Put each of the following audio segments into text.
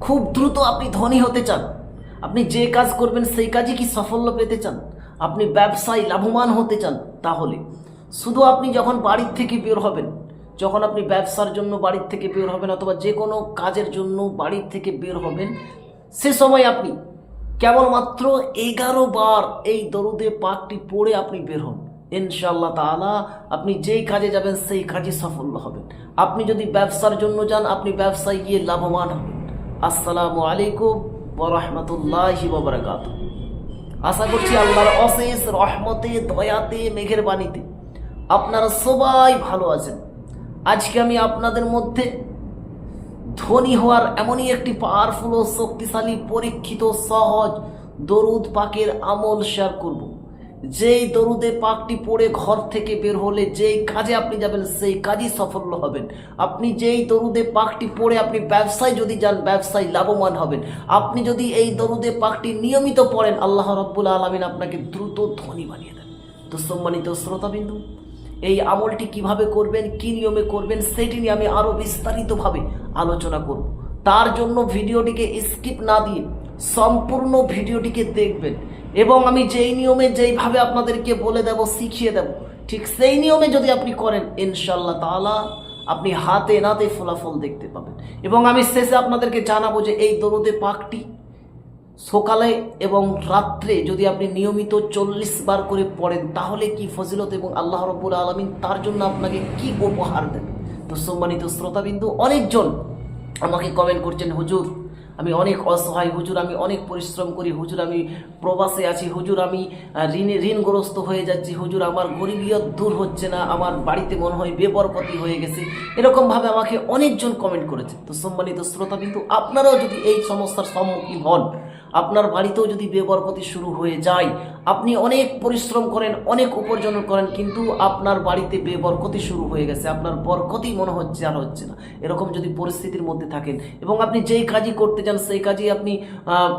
খুব দ্রুত আপনি ধনী হতে চান। আপনি যে কাজ করবেন সেই কাজে কি সাফল্য পেতে চান? আপনি ব্যবসায়, লাভবান হতে চান তাহলে। শুধু আপনি যখন বাড়ির থেকে বের হবেন, যখন আপনি ব্যবসার জন্য বাড়ির থেকে বের হবেন অথবা যে কোনো কাজের জন্য বাড়ির থেকে বের হবেন, সে সময় আপনি কেবলমাত্র এগারো বার এই দরুদে পাকটি পড়ে আপনি বের হন। ইনশাআল্লাহ তাআলা আপনি যেই কাজে যাবেন সেই কাজে সাফল্য হবেন। আপনি যদি ব্যবসার জন্য যান, আপনি ব্যবসায় গিয়ে লাভবান হবেন। আসসালামু আলাইকুম ওরহমতুল্লাহি বাবরাকাত আশা করছি আল্লাহর অশেষ রহমতে, দয়াতে মেঘের বাণীতে আপনারা সবাই ভালো আছেন। আজকে আমি আপনাদের মধ্যে ধনী হওয়ার এমনই একটি পাওয়ারফুল ও শক্তিশালী, পরীক্ষিত, সহজ, দরুদ পাকের আমল শেয়ার করব। যেই দরুদে পাকটি পড়ে ঘর থেকে বের হলে, যেই কাজে আপনি যাবেন, সেই কাজই সফল হবেন। আপনি যেই দরুদে পাকটি পড়ে আপনি ব্যবসায় যদি যান, ব্যবসায় লাভবান হবেন। আপনি যদি এই দরুদে পাকটি নিয়মিত পড়েন, আল্লাহ রব্বুল আলমিন আপনাকে দ্রুত ধনী বানিয়ে দেন। তো সম্মানিত শ্রোতাবিন্দু, এই আমলটি কীভাবে করবেন, কি নিয়মে করবেন, সেটি নিয়ে আমি আরও বিস্তারিতভাবে আলোচনা করব। তার জন্য ভিডিওটিকে স্কিপ না দিয়ে সম্পূর্ণ ভিডিওটিকে দেখবেন। এবং আমি যেই নিয়মে, যেইভাবে আপনাদেরকে বলে দেব, শিখিয়ে দেব, ঠিক সেই নিয়মে যদি আপনি করেন ইনশাল্লাহ তাআলা আপনি হাতে নাতে ফলাফল দেখতে পাবেন। এবং আমি শেষে আপনাদেরকে জানাব যে এই দরুদে পাকটি সকালে এবং রাত্রে যদি আপনি নিয়মিত চল্লিশ বার করে পড়েন, তাহলে কি ফজিলত এবং আল্লাহ রব্বুল আলমিন তার জন্য আপনাকে কি উপহার দেবে তো সম্মানিত শ্রোতাবিন্দু, অনেকজন আমাকে কমেন্ট করছেন, হুজুর আমি অনেক অসহায়, হুজুর আমি অনেক পরিশ্রম করি, হুজুর আমি প্রবাসে আছি, হুজুর আমি ঋণে, ঋণগ্রস্ত হয়ে যাচ্ছি, হুজুর আমার গরিবিয়ত দূর হচ্ছে না, আমার বাড়িতে মনে হয় বেবরকতি হয়ে গেছে। এরকমভাবে আমাকে অনেকজন কমেন্ট করেছে। তো সম্মানিত শ্রোতা কিন্তু আপনারাও যদি এই সমস্যার সম্মুখীন হন আপনার বাড়িতেও যদি বেবরকতি শুরু হয়ে যায়, আপনি অনেক পরিশ্রম করেন, অনেক উপার্জন করেন, কিন্তু আপনার বাড়িতে বেবরকতি শুরু হয়ে গেছে। আপনার বরকতি মনে হচ্ছে আর হচ্ছে না। এরকম যদি পরিস্থিতির মধ্যে থাকেন এবং আপনি যেই কাজই করতে যান, সেই কাজই আপনি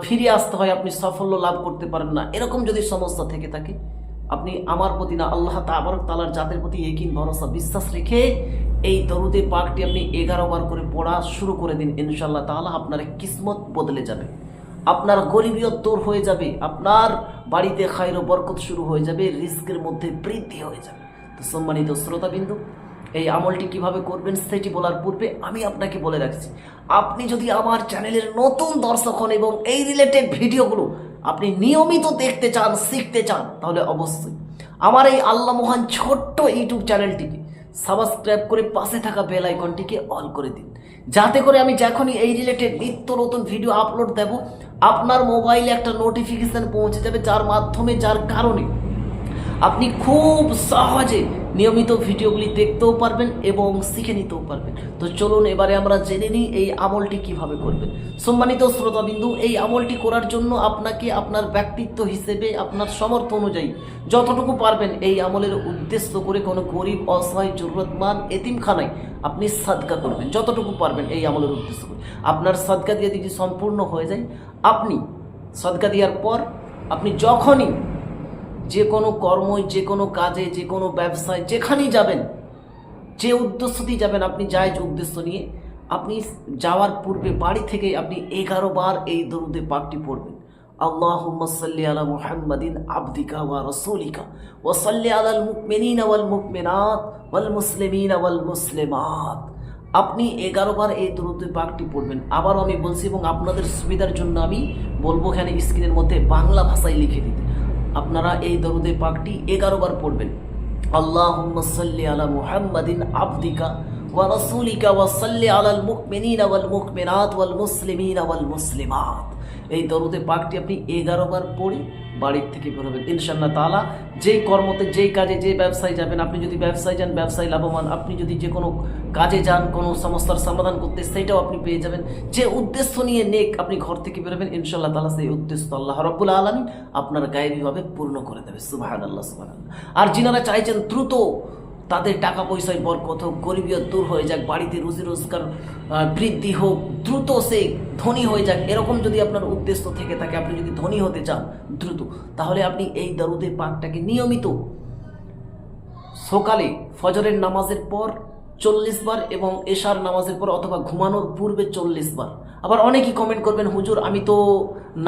ফিরে আসতে হয়, আপনি সাফল্য লাভ করতে পারেন না। এরকম যদি সমস্যা থেকে থাকে, আপনি আমার প্রতি না, আল্লাহ তাবারক তালার জাতের প্রতি একিন ভরসা, বিশ্বাস রেখে এই দরুদে পাকটি আপনি এগারো বার করে পড়া শুরু করে দিন। ইনশাল্লাহ তাআলা আপনার কিসমত বদলে যাবে। আপনার গরিবিয়ত দূর হয়ে যাবে, আপনার বাড়িতে খাইর বরকত শুরু হয়ে যাবে রিস্কের মধ্যে বৃদ্ধি হয়ে যাবে। তো সম্মানিত শ্রোতাবিন্দু, এই আমলটি কীভাবে করবেন সেটি বলার পূর্বে আমি আপনাকে বলে রাখছি, আপনি যদি আমার চ্যানেলের নতুন দর্শক হন এবং এই রিলেটেড ভিডিওগুলো আপনি নিয়মিত দেখতে চান, শিখতে চান, তাহলে অবশ্যই আমার এই আল্লাহ মহান ছোট্ট ইউটিউব চ্যানেলটিকে সাবস্ক্রাইব করে পাশে থাকা বেল আইকনটিকে অল করে দিন। যাতে করে আমি যখনই এই রিলেটেড নিত্য নতুন ভিডিও আপলোড দেব, আপনার মোবাইলে একটা নোটিফিকেশান পৌঁছে যাবে যার মাধ্যমে, যার কারণে আপনি খুব সহজে নিয়মিত ভিডিওগুলি দেখতেও পারবেন এবং শিখে নিতেও পারবেন। তো চলুন এবারে আমরা জেনে নিই এই আমলটি কীভাবে করবেন। সম্মানিত শ্রোতাবিন্দু, এই আমলটি করার জন্য আপনাকে আপনার ব্যক্তিত্ব হিসেবে, আপনার সমর্থ অনুযায়ী যতটুকু পারবেন এই আমলের উদ্দেশ্য করে কোনো গরিব, অসহায়, জরুরতমান এতিমখানায় আপনি সাদকা করবেন, যতটুকু পারবেন এই আমলের উদ্দেশ্য করে। আপনার সাদকা দিয়ে যদি সম্পূর্ণ হয়ে যায়, আপনি সদকা দেওয়ার পর আপনি যখনই যে কোনো কর্মই, যে কোনো কাজে, যে কোনো ব্যবসায়, যেখানেই যাবেন, যে উদ্দেশ্য দিয়ে যাবেন, আপনি যাই উদ্দেশ্য নিয়ে, আপনি যাওয়ার পূর্বে বাড়ি থেকে আপনি এগারো বার এই দরুদে পাকটি পড়বেন। আল্লাহ সাল্লি আলা মুহাম্মাদিন আবদিকা ওয়া রসুলিকা, ওয়া সাল্লি আলাল মুকমিনিনা ওয়াল মুকমিনাত ওয়াল মুসলিমিনা ওয়াল মুসলিমাত আপনি এগারো বার এই দরুদে পাকটি পড়বেন। আবারও আমি বলছি এবং আপনাদের সুবিধার জন্য আমি বলব এখানে স্ক্রিনের মধ্যে বাংলা ভাষায় লিখে দিতে। আপনারা এই দরুদে পাকটি এগারো বার পড়বেন। আল্লাহ সাল্লি আলা মুহাম্মাদিন আবদিকা ওয়া রাসূলিকা ওয়া সাল্লি আলাল মুকমিনিনা ওয়াল মুকমিনাত ওয়াল মুসলিমিনা ওয়াল মুসলিমাত। এই দরুদে পাকটি আপনি এগারো বার পড়ে বাড়ির থেকে বেরোবেন ইনশাল্লাহ তাআলা, যেই কর্মতে, যেই কাজে, যে ব্যবসায় যাবেন, আপনি যদি ব্যবসায় যান, ব্যবসায় লাভবান, আপনি যদি যে কোনো কাজে যান, কোনো সমস্যার সমাধান করতে, সেইটাও আপনি পেয়ে যাবেন। যে উদ্দেশ্য নিয়ে নেক আপনি ঘর থেকে বেরোবেন ইনশাল্লাহ তাআলা সেই উদ্দেশ্য আল্লাহ রব্বুল আলমী আপনার গায়েবীভাবে পূর্ণ করে দেবে। সুবাহান আল্লাহ সুবাহ আর যিনারা চাইছেন দ্রুত তাদের টাকা পয়সায় বরকত হোক গরিবিয়ত দূর হয়ে যাক, বাড়িতে রুজি রোজগার বৃদ্ধি হোক, দ্রুত সে ধনী হয়ে যাক, এরকম যদি আপনার উদ্দেশ্য থেকে থাকে, আপনি যদি ধনী হতে চান, দ্রুত, তাহলে আপনি এই দারুদে পাকটাকে নিয়মিত সকালে ফজরের নামাজের পর চল্লিশ বার এবং এশার নামাজের পর অথবা ঘুমানোর পূর্বে চল্লিশ বার। আবার অনেকেই কমেন্ট করবেন, হুজুর, আমি তো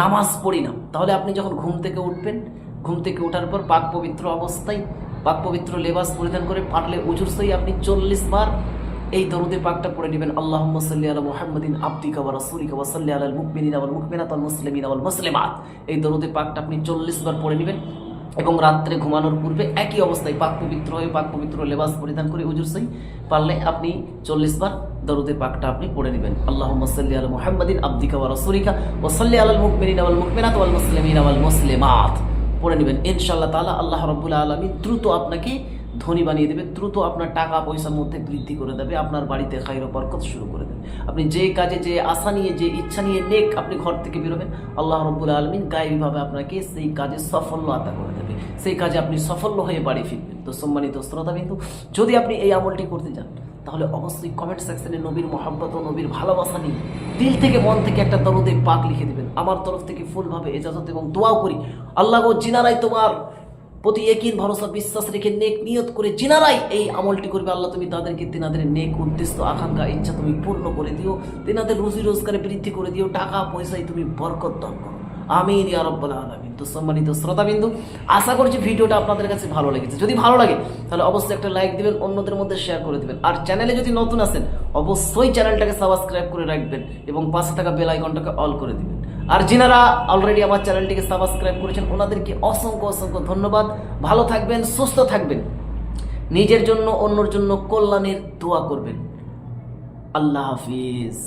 নামাজ পড়ি না। তাহলে আপনি যখন ঘুম থেকে উঠবেন, ঘুম থেকে ওঠার পর পাক পবিত্র অবস্থায় পাক পবিত্র লেবাস পরিধান করে পারলে উজুর সই আপনি চল্লিশ বার এই দরুদে পাকটা পড়ে নেবেন। আল্লাহ সাল্লি আলা মুহাম্মাদিন আব্দিকা ওয়া রাসূলিকা ওয়া সাল্লি আলাল মুমিনিনা ওয়াল মুমিনাত ওয়াল মুসলিমিনা ওয়াল মুসলিমাত। এই দরুদে পাকটা আপনি চল্লিশ বার পড়ে নেবেন এবং রাত্রে ঘুমানোর পূর্বে একই অবস্থায় পাক পবিত্র হয়ে পাক পবিত্র লেবাস পরিধান করে উজুর সই পারলে আপনি চল্লিশ বার দরুদে পাকটা আপনি পড়ে নেবেন। আল্লাহ সাল্লি আলা মুহাম্মাদিন আব্দিকা ওয়া রাসূলিকা ওয়া সাল্লি আলাল মুমিনিনা ওয়াল মুমিনাত ওয়াল মুসলিমিনা ওয়াল মুসলিমাত। পড়ে নেবেন। ইনশাআল্লাহ তাআলা আল্লাহ রাব্বুল আলামিন দ্রুত আপনাকে ধনী বানিয়ে দেবে, দ্রুত আপনার টাকা পয়সার মধ্যে বৃদ্ধি করে দেবে, আপনার বাড়িতে খাইর বরকত শুরু করে দেবে। আপনি যে কাজে, যে আশা নিয়ে, যে ইচ্ছা নিয়ে নেক আপনি ঘর থেকে বেরোবেন, আল্লাহ রব্বুল আলমিন গায়েবীভাবে আপনাকে সেই কাজে সাফল্য আতা করে দেবে। সেই কাজে আপনি সফল হয়ে বাড়ি ফিরবেন। তো সম্মানিত শ্রোতাবিন্দু, যদি আপনি এই আমলটি করতে চান তাহলে অবশ্যই কমেন্ট সেকশনে নবীর মহাব্বত ও নবীর ভালোবাসা নিয়ে দিল থেকে মন থেকে একটা দরদে পাক লিখে দেবেন। আমার তরফ থেকে ফুলভাবে এজাজত এবং দোয়াও করি। আল্লাহ গো জিনারাই তোমার প্রতি একিন ভরসা, বিশ্বাস রেখে নেক নিয়ত করে জিনারাই এই আমলটি করবে, আল্লাহ তুমি তাদেরকে তেনাদের নেক উদ্দেশ্য, আকাঙ্ক্ষা, ইচ্ছা তুমি পূর্ণ করে দিও। তেনাদের রুজি রোজগারে বৃদ্ধি করে দিও। টাকা পয়সায় তুমি বরকত দান করো। আমিন ইয়া রব্বাল আলামিন। তো সম্মানিত শ্রোতাবিন্দু, আশা করছি ভিডিওটা আপনাদের কাছে ভালো লেগেছে। যদি ভালো লাগে, তাহলে অবশ্যই একটা লাইক দিবেন, অন্যদের মধ্যে শেয়ার করে দিবেন। আর চ্যানেলে যদি নতুন আসেন অবশ্যই চ্যানেলটাকে সাবস্ক্রাইব করে রাখবেন এবং পাশে থাকা বেল আইকনটাকে অল করে দিবেন। আর যিনারা অলরেডি আমার চ্যানেলটিকে সাবস্ক্রাইব করেছেন, ওনাদেরকে অসংখ্য অসংখ্য ধন্যবাদ। ভালো থাকবেন, সুস্থ থাকবেন। নিজের জন্য, অন্যর জন্য কল্যাণের দোয়া করবেন। আল্লাহ হাফিজ।